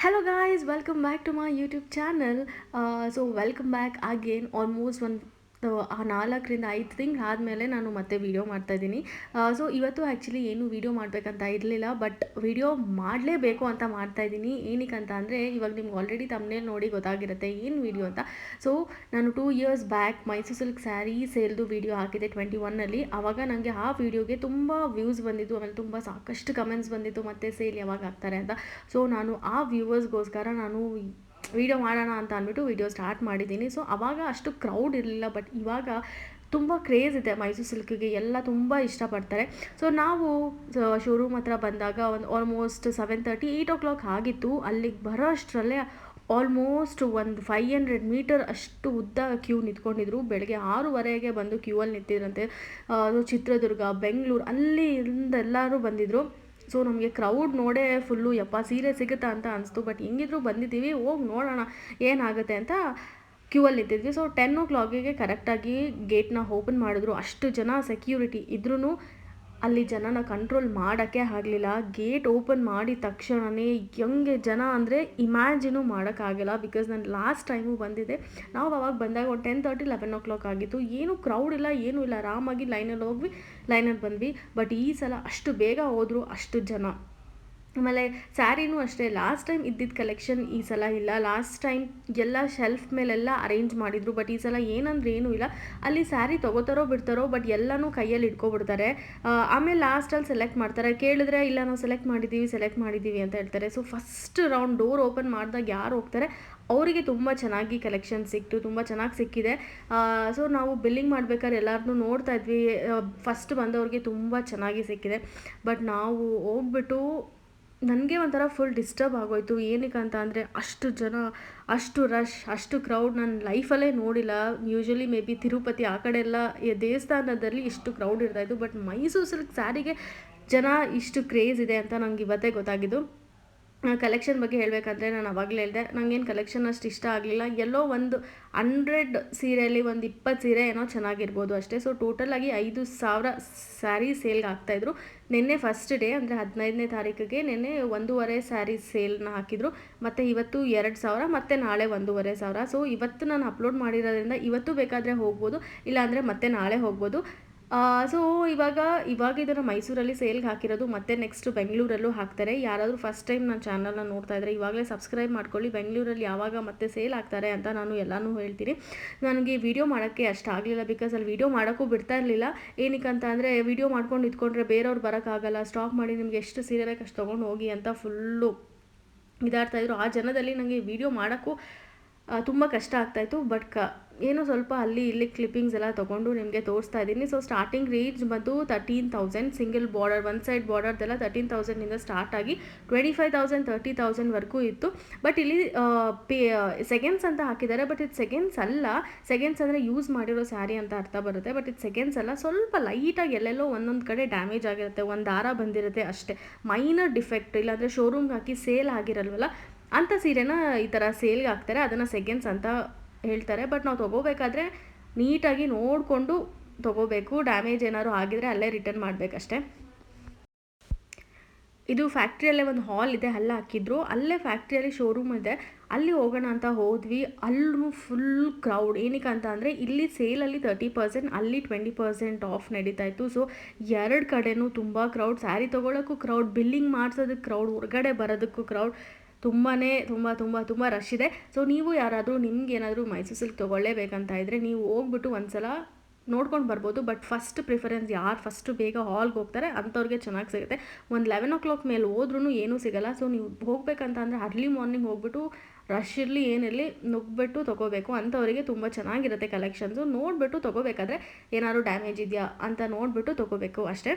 Hello guys, welcome back to my YouTube channel. Uh, so welcome back again. Almost one ಆ ನಾಲ್ಕರಿಂದ ಐದು ತಿಂಗ್ಳು ಆದಮೇಲೆ ನಾನು ಮತ್ತೆ ವೀಡಿಯೋ ಮಾಡ್ತಾಯಿದ್ದೀನಿ ಸೊ ಇವತ್ತು ಆ್ಯಕ್ಚುಲಿ ಏನು ವೀಡಿಯೋ ಮಾಡಬೇಕಂತ ಇರಲಿಲ್ಲ ಬಟ್ ವೀಡಿಯೋ ಮಾಡಲೇಬೇಕು ಅಂತ ಮಾಡ್ತಾಯಿದ್ದೀನಿ ಏನಕ್ಕೆ ಅಂತ ಅಂದರೆ, ಇವಾಗ ನಿಮ್ಗೆ ಆಲ್ರೆಡಿ ತಮ್ಮನೇಲಿ ನೋಡಿ ಗೊತ್ತಾಗಿರುತ್ತೆ ಏನು ವೀಡಿಯೋ ಅಂತ. ಸೊ ನಾನು two years back Mysuru silk sari ಸೇಲ್ದು video ಹಾಕಿದೆ ಟ್ವೆಂಟಿ ಒನ್ನಲ್ಲಿ ಆವಾಗ ನನಗೆ ಆ ವೀಡಿಯೋಗೆ ತುಂಬ ವ್ಯೂಸ್ ಬಂದಿದ್ದು, ಆಮೇಲೆ ತುಂಬ ಸಾಕಷ್ಟು ಕಮೆಂಟ್ಸ್ ಬಂದಿತ್ತು, ಮತ್ತು ಸೇಲ್ ಯಾವಾಗ ಹಾಕ್ತಾರೆ ಅಂತ. ಸೊ ನಾನು ಆ ವ್ಯೂವರ್ಸ್ಗೋಸ್ಕರ ನಾನು ವೀಡಿಯೋ ಮಾಡೋಣ ಅಂತ ಅಂದ್ಬಿಟ್ಟು ವೀಡಿಯೋ ಸ್ಟಾರ್ಟ್ ಮಾಡಿದ್ದೀನಿ. ಸೊ ಅವಾಗ ಅಷ್ಟು ಕ್ರೌಡ್ ಇರಲಿಲ್ಲ ಬಟ್ ಇವಾಗ ತುಂಬ ಕ್ರೇಜ್ ಇದೆ ಮೈಸೂರು ಸಿಲ್ಕಿಗೆ. ಎಲ್ಲ ತುಂಬ ಇಷ್ಟಪಡ್ತಾರೆ. ಸೊ ನಾವು ಶೋರೂಮ್ ಹತ್ರ ಬಂದಾಗ ಒಂದು almost seven thirty eight o'clock ಆಗಿತ್ತು. ಅಲ್ಲಿಗೆ ಬರೋ ಅಷ್ಟರಲ್ಲೇ ಆಲ್ಮೋಸ್ಟ್ ಒಂದು ಫೈವ್ ಹಂಡ್ರೆಡ್ ಮೀಟರ್ ಅಷ್ಟು ಉದ್ದ ಕ್ಯೂ ನಿಂತ್ಕೊಂಡಿದ್ರು. ಬೆಳಗ್ಗೆ ಆರೂವರೆಗೆ ಬಂದು ಕ್ಯೂ ಅಲ್ಲಿ ನಿಂತಿದ್ರಂತೆ. ಚಿತ್ರದುರ್ಗ, ಬೆಂಗಳೂರು, ಅಲ್ಲಿಂದ ಎಲ್ಲರೂ ಬಂದಿದ್ದರು ಸೊ ನಮಗೆ ಕ್ರೌಡ್ ನೋಡೇ ಫುಲ್ಲು ಯಪ್ಪ ಸೀರೆ ಸಿಗುತ್ತಾ ಅಂತ ಅನಿಸ್ತು. ಬಟ್ ಹೆಂಗಿದ್ರು ಬಂದಿದ್ದೀವಿ, ಹೋಗಿ ನೋಡೋಣ ಏನಾಗುತ್ತೆ ಅಂತ ಕ್ಯೂ ಅಲ್ಲಿ ನಿಂತಿದ್ವಿ. ಸೊ ಟೆನ್ ಓ ಕ್ಲಾಕಿಗೆ ಕರೆಕ್ಟಾಗಿ ಗೇಟ್ನ ಓಪನ್ ಮಾಡಿದ್ರು. ಅಷ್ಟು ಜನ ಸೆಕ್ಯೂರಿಟಿ ಇದ್ರೂ ಅಲ್ಲಿ ಜನನ ಕಂಟ್ರೋಲ್ ಮಾಡೋಕ್ಕೆ ಆಗಲಿಲ್ಲ. ಗೇಟ್ ಓಪನ್ ಮಾಡಿದ ತಕ್ಷಣವೇ ಹೆಂಗೆ ಜನ ಅಂದರೆ ಇಮ್ಯಾಜಿನು ಮಾಡೋಕ್ಕಾಗಿಲ್ಲ ಬಿಕಾಸ್ ನಾನು ಲಾಸ್ಟ್ ಟೈಮು ಬಂದಿದ್ದೆ ನಾವು ಅವಾಗ ಬಂದಾಗ ಒಂದು ten thirty eleven o'clock ಆಗಿತ್ತು. ಏನು ಕ್ರೌಡ್ ಇಲ್ಲ, ಏನೂ ಇಲ್ಲ. ಆರಾಮಾಗಿ ಲೈನಲ್ಲಿ ಹೋಗ್ವಿ ಲೈನಲ್ಲಿ ಬಂದ್ವಿ. ಬಟ್ ಈ ಸಲ ಅಷ್ಟು ಬೇಗ ಹೋದರು ಅಷ್ಟು ಜನ. ಆಮೇಲೆ ಸ್ಯಾರಿನೂ ಅಷ್ಟೇ ಲಾಸ್ಟ್ ಟೈಮ್ ಇದ್ದಿದ್ದ ಕಲೆಕ್ಷನ್ ಈ ಸಲ ಇಲ್ಲ. ಲಾಸ್ಟ್ ಟೈಮ್ ಎಲ್ಲ ಶೆಲ್ಫ್ ಮೇಲೆಲ್ಲ ಅರೇಂಜ್ ಮಾಡಿದರು ಬಟ್ ಈ ಸಲ ಏನಂದ್ರೆ ಏನೂ ಇಲ್ಲ. ಅಲ್ಲಿ ಸ್ಯಾರಿ ತೊಗೋತಾರೋ ಬಿಡ್ತಾರೋ ಬಟ್ ಎಲ್ಲನೂ ಕೈಯಲ್ಲಿ ಇಟ್ಕೊಬಿಡ್ತಾರೆ. ಆಮೇಲೆ ಲಾಸ್ಟಲ್ಲಿ ಸೆಲೆಕ್ಟ್ ಮಾಡ್ತಾರೆ. ಕೇಳಿದ್ರೆ ಇಲ್ಲ, ನಾವು ಸೆಲೆಕ್ಟ್ ಮಾಡಿದ್ದೀವಿ ಸೆಲೆಕ್ಟ್ ಮಾಡಿದ್ದೀವಿ ಅಂತ ಹೇಳ್ತಾರೆ. So first round door open ಮಾಡಿದಾಗ ಯಾರು ಹೋಗ್ತಾರೆ? ಅವರಿಗೆ ತುಂಬ ಚೆನ್ನಾಗಿ ಕಲೆಕ್ಷನ್ ಸಿಕ್ತು, ತುಂಬ ಚೆನ್ನಾಗಿ ಸಿಕ್ಕಿದೆ. ಸೊ ನಾವು ಬಿಲ್ಲಿಂಗ್ ಮಾಡ್ಬೇಕಾದ್ರೆ ಎಲ್ಲರನ್ನೂ ನೋಡ್ತಾ ಇದ್ವಿ. ಫಸ್ಟ್ ಬಂದವ್ರಿಗೆ ತುಂಬ ಚೆನ್ನಾಗಿ ಸಿಕ್ಕಿದೆ. ಬಟ್ ನಾವು ಹೋಗ್ಬಿಟ್ಟು ನನಗೆ ಒಂಥರ ಫುಲ್ ಡಿಸ್ಟರ್ಬ್ ಆಗೋಯ್ತು. ಏನಕ್ಕೆ ಅಂತ ಅಂದರೆ ಅಷ್ಟು ಜನ, ಅಷ್ಟು ರಶ್ ಅಷ್ಟು ಕ್ರೌಡ್ ನನ್ನ ಲೈಫಲ್ಲೇ ನೋಡಿಲ್ಲ. ಯೂಶ್ವಲಿ ಮೇ ಬಿ ತಿರುಪತಿ ಆ ಕಡೆ ಎಲ್ಲ ದೇವಸ್ಥಾನದಲ್ಲಿ ಇಷ್ಟು ಕ್ರೌಡ್ ಇರ್ತಾಯಿತ್ತು ಬಟ್ ಮೈಸೂರು ಸಿಲ್ಕ್ ಸ್ಯಾರಿಗೆ ಜನ ಇಷ್ಟು ಕ್ರೇಜ್ ಇದೆ ಅಂತ ನಂಗೆ ಇವತ್ತೇ ಗೊತ್ತಾಗಿದ್ದು. ಕಲೆಕ್ಷನ್ ಬಗ್ಗೆ ಹೇಳಬೇಕಂದ್ರೆ ನಾನು ಅವಾಗಲೇ ಹೇಳಿದೆ ನನಗೇನು ಕಲೆಕ್ಷನ್ ಅಷ್ಟು ಇಷ್ಟ ಆಗಲಿಲ್ಲ. ಎಲ್ಲೋ ಒಂದು ಹಂಡ್ರೆಡ್ ಸೀರೆಯಲ್ಲಿ ಒಂದು ಇಪ್ಪತ್ತು ಸೀರೆ ಏನೋ ಚೆನ್ನಾಗಿರ್ಬೋದು ಅಷ್ಟೇ. ಸೊ ಟೋಟಲಾಗಿ ಐದು ಸಾವಿರ ಸ್ಯಾರಿ ಸೇಲ್ಗೆ ಆಗ್ತಾಯಿದ್ರು ನಿನ್ನೆ ಫಸ್ಟ್ ಡೇ ಅಂದರೆ ಹದಿನೈದನೇ ತಾರೀಕಿಗೆ ನಿನ್ನೆ ಒಂದೂವರೆ ಸ್ಯಾರಿ ಸೇಲ್ನ ಹಾಕಿದರು. ಮತ್ತು ಇವತ್ತು ಎರಡು ಸಾವಿರ, ಮತ್ತು ನಾಳೆ ಒಂದೂವರೆ ಸಾವಿರ. ಸೊ ಇವತ್ತು ನಾನು ಅಪ್ಲೋಡ್ ಮಾಡಿರೋದ್ರಿಂದ ಇವತ್ತು ಬೇಕಾದರೆ ಹೋಗ್ಬೋದು, ಇಲ್ಲಾಂದರೆ ಮತ್ತೆ ನಾಳೆ ಹೋಗ್ಬೋದು. ಸೊ ಇವಾಗ ಇವಾಗ ಇದನ್ನು ಮೈಸೂರಲ್ಲಿ ಸೇಲ್ಗೆ ಹಾಕಿರೋದು ಮತ್ತೆ ನೆಕ್ಸ್ಟ್ ಬೆಂಗಳೂರಲ್ಲೂ ಹಾಕ್ತಾರೆ. ಯಾರಾದರೂ ಫಸ್ಟ್ ಟೈಮ್ ನನ್ನ ಚಾನಲ್ನ ನೋಡ್ತಾ ಇದ್ದರೆ ಇವಾಗಲೇ ಸಬ್ಸ್ಕ್ರೈಬ್ ಮಾಡ್ಕೊಳ್ಳಿ. ಬೆಂಗಳೂರಲ್ಲಿ ಯಾವಾಗ ಮತ್ತೆ ಸೇಲ್ ಆಗ್ತಾರೆ ಅಂತ ನಾನು ಎಲ್ಲನೂ ಹೇಳ್ತೀನಿ. ನನಗೆ ವಿಡಿಯೋ ಮಾಡೋಕ್ಕೆ ಅಷ್ಟು ಆಗಲಿಲ್ಲ ಬಿಕಾಸ್ ಅಲ್ಲಿ ವಿಡಿಯೋ ಮಾಡೋಕ್ಕೂ ಬಿಡ್ತಾ ಇರಲಿಲ್ಲ. ಏನಕ್ಕೆ ಅಂತ ಅಂದರೆ ವಿಡಿಯೋ ಮಾಡ್ಕೊಂಡು ಇದ್ಕೊಂಡ್ರೆ ಬೇರೆಯವ್ರು ಬರೋಕ್ಕಾಗಲ್ಲ ಸ್ಟಾಪ್ ಮಾಡಿ ನಿಮಗೆ ಎಷ್ಟು ಸೀರೆ ಬೇಕು ಅಷ್ಟು ತೊಗೊಂಡು ಹೋಗಿ ಅಂತ ಫುಲ್ಲು ಇದಾಡ್ತಾಯಿದ್ರು ಆ ಜನದಲ್ಲಿ ನನಗೆ ವಿಡಿಯೋ ಮಾಡೋಕ್ಕೂ ತುಂಬ ಕಷ್ಟ ಆಗ್ತಾಯಿತ್ತು ಬಟ್ ಕ, ಏನೋ ಸ್ವಲ್ಪ ಅಲ್ಲಿ ಇಲ್ಲಿ ಕ್ಲಿಪ್ಪಿಂಗ್ಸ್ ಎಲ್ಲ ತೊಗೊಂಡು ನಿಮಗೆ ತೋರಿಸ್ತಾ ಇದ್ದೀನಿ. ಸೊ ಸ್ಟಾರ್ಟಿಂಗ್ ರೇಂಜ್ ಬಂದು thirteen thousand single border one side ಬಾರ್ಡರ್ದೆಲ್ಲ thirteen ತೌಸಂಡಿಂದ ಸ್ಟಾರ್ಟ್ ಆಗಿ ಟ್ವೆಂಟಿ ಫೈವ್ ತೌಸಂಡ್ ತರ್ಟಿ ತೌಸಂಡ್ವರೆಗೂ ಇತ್ತು. ಬಟ್ ಇಲ್ಲಿ ಪೇ ಸೆಕೆಂಡ್ಸ್ ಅಂತ ಹಾಕಿದ್ದಾರೆ. ಬಟ್ ಇದು ಸೆಕೆಂಡ್ಸ್ ಅಲ್ಲ. ಸೆಕೆಂಡ್ಸ್ ಅಂದರೆ ಯೂಸ್ ಮಾಡಿರೋ ಸ್ಯಾರಿ ಅಂತ ಅರ್ಥ ಬರುತ್ತೆ. ಬಟ್ ಇದು ಸೆಕೆಂಡ್ಸ್ ಅಲ್ಲ. ಸ್ವಲ್ಪ ಲೈಟಾಗಿ ಎಲ್ಲೆಲ್ಲೋ ಒಂದೊಂದು ಕಡೆ ಡ್ಯಾಮೇಜ್ ಆಗಿರುತ್ತೆ. ಒಂದು ದಾರ ಬಂದಿರುತ್ತೆ ಅಷ್ಟೇ. ಮೈನರ್ ಡಿಫೆಕ್ಟ್ ಇಲ್ಲಾಂದರೆ ಶೋರೂಮ್ಗೆ ಹಾಕಿ ಸೇಲ್ ಆಗಿರಲ್ವಲ್ಲ? ಅಂಥ ಸೀರೆನ ಈ ಥರ ಸೇಲ್ಗೆ ಹಾಕ್ತಾರೆ, ಅದನ್ನು ಸೆಕೆಂಡ್ಸ್ ಅಂತ ಹೇಳ್ತಾರೆ. ಬಟ್ ನಾವು ತೊಗೋಬೇಕಾದ್ರೆ ನೀಟಾಗಿ ನೋಡಿಕೊಂಡು ತೊಗೋಬೇಕು. ಡ್ಯಾಮೇಜ್ ಏನಾದ್ರು ಆಗಿದ್ರೆ ಅಲ್ಲೇ ರಿಟರ್ನ್ ಮಾಡಬೇಕಷ್ಟೆ. ಇದು ಫ್ಯಾಕ್ಟ್ರಿಯಲ್ಲೇ ಒಂದು ಹಾಲ್ ಇದೆ, ಅಲ್ಲ ಹಾಕಿದ್ರು. ಅಲ್ಲೇ ಫ್ಯಾಕ್ಟ್ರಿಯಲ್ಲಿ ಶೋರೂಮ್ ಇದೆ. ಅಲ್ಲಿ ಹೋಗೋಣ ಅಂತ ಹೋದ್ವಿ. ಅಲ್ಲೂ ಫುಲ್ ಕ್ರೌಡ್ ಏನಕ್ಕೆ ಅಂತ ಅಂದರೆ, ಇಲ್ಲಿ ಸೇಲಲ್ಲಿ ತರ್ಟಿ ಪರ್ಸೆಂಟ್ ಅಲ್ಲಿ ಟ್ವೆಂಟಿ ಪರ್ಸೆಂಟ್ ಆಫ್ ನಡೀತಾ ಇತ್ತು. ಸೊ ಎರಡು ಕಡೆನೂ ತುಂಬ ಕ್ರೌಡ್ ಸ್ಯಾರಿ ತೊಗೊಳೋಕ್ಕೂ ಕ್ರೌಡ್ ಬಿಲ್ಲಿಂಗ್ ಮಾಡಿಸೋದಕ್ಕೆ ಕ್ರೌಡ್ ಹೊರಗಡೆ ಬರೋದಕ್ಕೂ ಕ್ರೌಡ್ ತುಂಬಾ ತುಂಬ ತುಂಬ ತುಂಬ ರಶ್ ಇದೆ. ಸೊ ನೀವು ಯಾರಾದರೂ ನಿಮ್ಗೆ ಏನಾದರೂ ಮೈಸೂರು ಸಿಲ್ಕ್ ತೊಗೊಳ್ಳೇಬೇಕಂತ ಇದ್ದರೆ ನೀವು ಹೋಗ್ಬಿಟ್ಟು ಒಂದು ಸಲ ನೋಡ್ಕೊಂಡು ಬರ್ಬೋದು. ಬಟ್ ಫಸ್ಟ್ ಪ್ರಿಫರೆನ್ಸ್ ಯಾರು ಫಸ್ಟು ಬೇಗ ಹಾಲ್ಗೆ ಹೋಗ್ತಾರೆ ಅಂಥವ್ರಿಗೆ ಚೆನ್ನಾಗಿ ಸಿಗುತ್ತೆ. ಒಂದು ಲೆವೆನ್ ಓ ಕ್ಲಾಕ್ ಮೇಲೆ ಹೋದ್ರೂ ಏನೂ ಸಿಗೋಲ್ಲ. ಸೊ ನೀವು ಹೋಗ್ಬೇಕಂತ ಅಂದರೆ ಅರ್ಲಿ ಮಾರ್ನಿಂಗ್ ಹೋಗ್ಬಿಟ್ಟು ರಶ್ ಇರಲಿ ಏನಿರಲಿ ನುಗ್ಬಿಟ್ಟು ತೊಗೋಬೇಕು. ಅಂಥವರಿಗೆ ತುಂಬ ಚೆನ್ನಾಗಿರುತ್ತೆ ಕಲೆಕ್ಷನ್ಸು ನೋಡಿಬಿಟ್ಟು ತೊಗೋಬೇಕಾದ್ರೆ ಏನಾದರೂ ಡ್ಯಾಮೇಜ್ ಇದೆಯಾ ಅಂತ ನೋಡಿಬಿಟ್ಟು ತೊಗೋಬೇಕು ಅಷ್ಟೇ.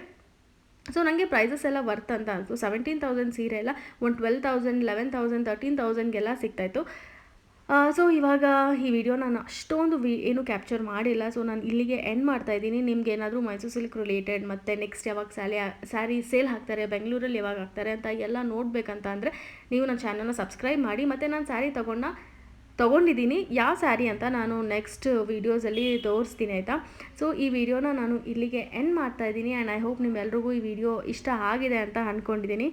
ಸೊ ನನಗೆ ಪ್ರೈಸಸ್ ಎಲ್ಲ ವರ್ತ್ ಅಂತ ಅನಿಸ್ತು ಸೆವೆಂಟೀನ್ ತೌಸಂಡ್ ಸೀರೆ ಎಲ್ಲ, ಒಂದು twelve thousand eleven thousand thirteen ತೌಸಂಡ್ಗೆಲ್ಲ ಸಿಗ್ತಾಯಿತ್ತು. ಸೊ ಇವಾಗ ಈ ವಿಡಿಯೋ ನಾನು ಅಷ್ಟೊಂದು ವಿ, ಏನು ಕ್ಯಾಪ್ಚರ್ ಮಾಡಿಲ್ಲ. ಸೊ ನಾನು ಇಲ್ಲಿಗೆ ಎಂಡ್ ಮಾಡ್ತಾ ಇದ್ದೀನಿ. ನಿಮ್ಗೆ ಏನಾದರೂ ಮೈಸೂರು ಸಿಲ್ಕ್ ರಿಲೇಟೆಡ್ ಮತ್ತು ನೆಕ್ಸ್ಟ್ ಯಾವಾಗ ಸ್ಯಾಲಿ ಸ್ಯಾರಿ ಸೇಲ್ ಹಾಕ್ತಾರೆ, ಬೆಂಗಳೂರಲ್ಲಿ ಯಾವಾಗ ಹಾಕ್ತಾರೆ ಅಂತ ಎಲ್ಲ ನೋಡಬೇಕಂತ ಅಂದರೆ, ನೀವು ನನ್ನ ಚಾನಲ್ನ ಸಬ್ಸ್ಕ್ರೈಬ್ ಮಾಡಿ. ಮತ್ತು ನಾನು ಸ್ಯಾರಿ ತೊಗೊಂಡ ತೊಗೊಂಡಿದ್ದೀನಿ ಯಾವ ಸ್ಯಾರಿ ಅಂತ ನಾನು ನೆಕ್ಸ್ಟ್ ವೀಡಿಯೋಸಲ್ಲಿ ತೋರಿಸ್ತೀನಿ ಆಯಿತಾ? ಸೊ ಈ ವಿಡಿಯೋನ ನಾನು ಇಲ್ಲಿಗೆ ಎಂಡ್ ಮಾಡ್ತಾ ಇದ್ದೀನಿ ಆ್ಯಂಡ್ ಐ ಹೋಪ್ ನಿಮ್ಮೆಲ್ರಿಗೂ ಈ ವಿಡಿಯೋ ಇಷ್ಟ ಆಗಿದೆ ಅಂತ ಅಂದ್ಕೊಂಡಿದ್ದೀನಿ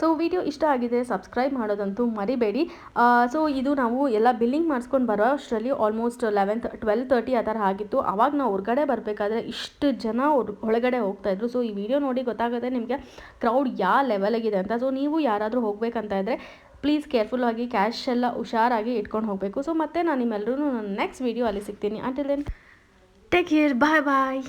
ಸೊ ವಿಡಿಯೋ ಇಷ್ಟ ಆಗಿದೆ ಸಬ್ಸ್ಕ್ರೈಬ್ ಮಾಡೋದಂತೂ ಮರಿಬೇಡಿ. ಸೊ ಇದು ನಾವು ಎಲ್ಲ ಬಿಲ್ಲಿಂಗ್ ಮಾಡಿಸ್ಕೊಂಡು ಬರೋ ಅಷ್ಟರಲ್ಲಿ ಆಲ್ಮೋಸ್ಟ್ ಲೆವೆಂತ್ ಟ್ವೆಲ್ ತರ್ಟಿ ಆ ಥರ ಆಗಿತ್ತು. ಅವಾಗ ನಾವು ಹೊರಗಡೆ ಬರಬೇಕಾದ್ರೆ ಇಷ್ಟು ಜನ ಒಳಗಡೆ ಹೋಗ್ತಾಯಿದ್ರು ಸೊ ಈ ವಿಡಿಯೋ ನೋಡಿ ಗೊತ್ತಾಗುತ್ತೆ ನಿಮಗೆ ಕ್ರೌಡ್ ಯಾವ ಲೆವೆಲಾಗಿದೆ ಅಂತ. ಸೊ ನೀವು ಯಾರಾದರೂ ಹೋಗಬೇಕಂತ ಇದ್ದರೆ ಪ್ಲೀಸ್ ಕೇರ್ಫುಲ್ಲಾಗಿ ಕ್ಯಾಶ್ ಎಲ್ಲ ಹುಷಾರಾಗಿ ಇಟ್ಕೊಂಡು ಹೋಗಬೇಕು. ಸೊ ಮತ್ತೆ ನಾನು ನಿಮ್ಮೆಲ್ಲರೂ ನೆಕ್ಸ್ಟ್ ವೀಡಿಯೋ ಅಲ್ಲಿ ಸಿಗ್ತೀನಿ. Until then take care bye bye